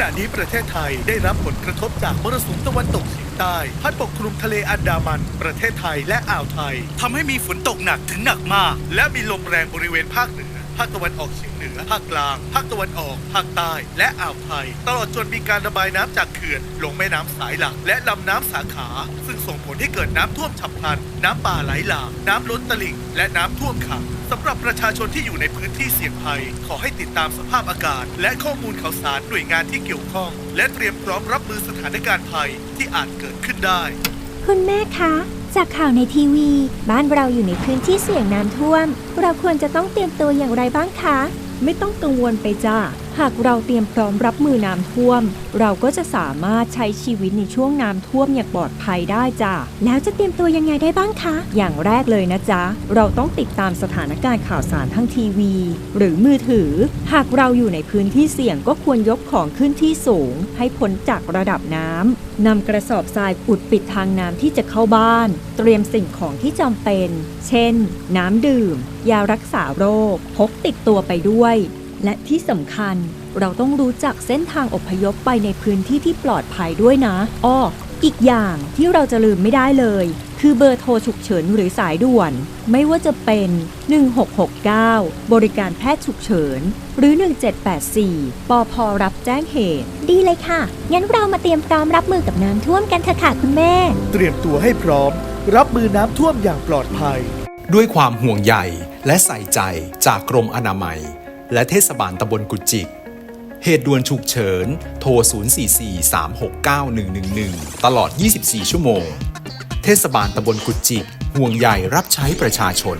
ณะนี้ประเทศไทยได้รับผลกระทบจากมรสุมตะวันตกเฉียงใต้พัดปกคลุมทะเลอันดามัน ประเทศไทยและอ่าวไทยทำให้มีฝนตกหนักถึงหนักมาก และมีลมแรงบริเวณภาคเหนือ ภาคตะวันออกเฉียงเหนือ ภาคกลาง ภาคตะวันออก ภาคใต้ และอ่าวไทย ตลอดจนมีการระบายน้ำจากเขื่อนลงแม่น้ำสายหลัก และลำน้ำสาขา ซึ่งส่งผลให้เกิดน้ำท่วมฉับพลัน น้ำป่าไหลหลาก น้ำล้นตลิ่ง และน้ำท่วมขังสำหรับประชาชนที่อยู่ในพื้นที่เสี่ยงภัย ขอให้ติดตามสภาพอากาศ และข้อมูลข่าวสารหน่วยงานที่เกี่ยวข้อง และเตรียมพร้อมรับมือสถานการณ์ภัยที่อาจเกิดขึ้นได้ คุณแม่คะ จากข่าวในทีวี บ้านเราอยู่ในพื้นที่เสี่ยงน้ำท่วม เราควรจะต้องเตรียมตัวอย่างไรบ้างคะ ไม่ต้องกังวลไปจ้าหากเราเตรียมพร้อมรับมือน้ำท่วม เราก็จะสามารถใช้ชีวิตในช่วงน้ำท่วมอย่างปลอดภัยได้จ้าแล้วจะเตรียมตัวยังไงได้บ้างคะ อย่างแรกเลยนะจ๊ะ เราต้องติดตามสถานการณ์ข่าวสารทั้งทีวี หรือมือถือ หากเราอยู่ในพื้นที่เสี่ยงก็ควรยกของขึ้นที่สูง ให้พ้นจากระดับน้ำ นำกระสอบทรายอุดปิดทางน้ำที่จะเข้าบ้าน เตรียมสิ่งของที่จำเป็น เช่น น้ำดื่ม ยารักษาโรค พกติดตัวไปด้วย และที่สำคัญเราต้องรู้จักเส้นทางอพยพไปในพื้นที่ที่ปลอดภัยด้วยนะ อ้อ อีกอย่างที่เราจะลืมไม่ได้เลย คือเบอร์โทรฉุกเฉินหรือสายด่วน ไม่ว่าจะเป็น 1669 บริการแพทย์ฉุกเฉิน หรือ 1784 ปอพรับแจ้งเหตุ ดีเลยค่ะ งั้นเรามาเตรียมพร้อมรับมือกับน้ำท่วมกันเถอะค่ะคุณแม่ เตรียมตัวให้พร้อม รับมือน้ำท่วมอย่างปลอดภัย ด้วยความห่วงใยและใส่ใจจากกรมอนามัย และเทศบาลตำบลกุจิก เหตุด่วนฉุกเฉิน โทร 044-369-111 ตลอด 24 ชั่วโมง เทศบาลตำบลกุจิกห่วงใหญ่รับใช้ประชาชน